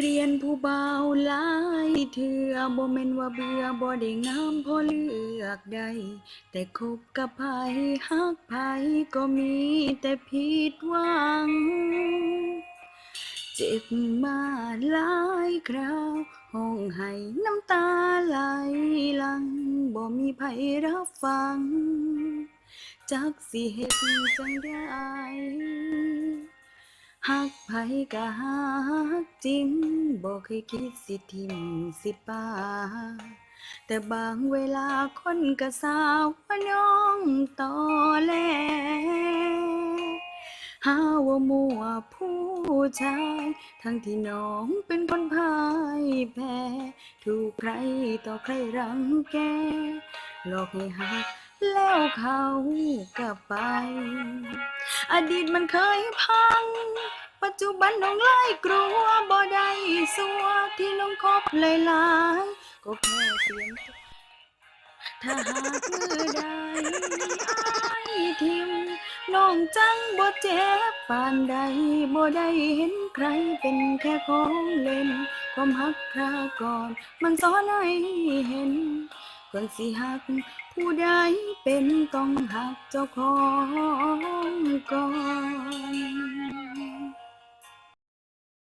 เปลี่ยนผู้เบาหลายเถื่อบ่แม่นว่าเบื่อบ่ได้งามพอเลือกได้แต่คบกับไผฮักไผก็มีแต่ผิดหวัง เจ็บมาหลายคราวห้องให้น้ำตาไหลหลังบ่มีไผรับฟัง จักสิเฮ็ดจังได้ หักไผก็หักจริงบ่เคยคิดสิทิมสิปาแต่บางเวลาคนก็สาวว่าน้องต่อแลหาว่ามัวผู้ชาย ทั้งที่น้องเป็นคนพ่ายแพ้ ถูกใครต่อใครรังแก หลอกให้หักแล้วเขากลับไป อดีตมันเคยพัง ปัจจุบันน้องไล่กลัวบ่ได้สัวที่น้องคบหลายๆก็แค่เสียงถ้าหากมือใดอายทิมน้องจังบ่เจ็บปานใดบ่ได้เห็นใครเป็นแค่ของเล่นความหักคราก่อน มันสอนให้เห็นก่อนสิหัก ผู้ใดเป็นต้องหักเจ้าของก่อน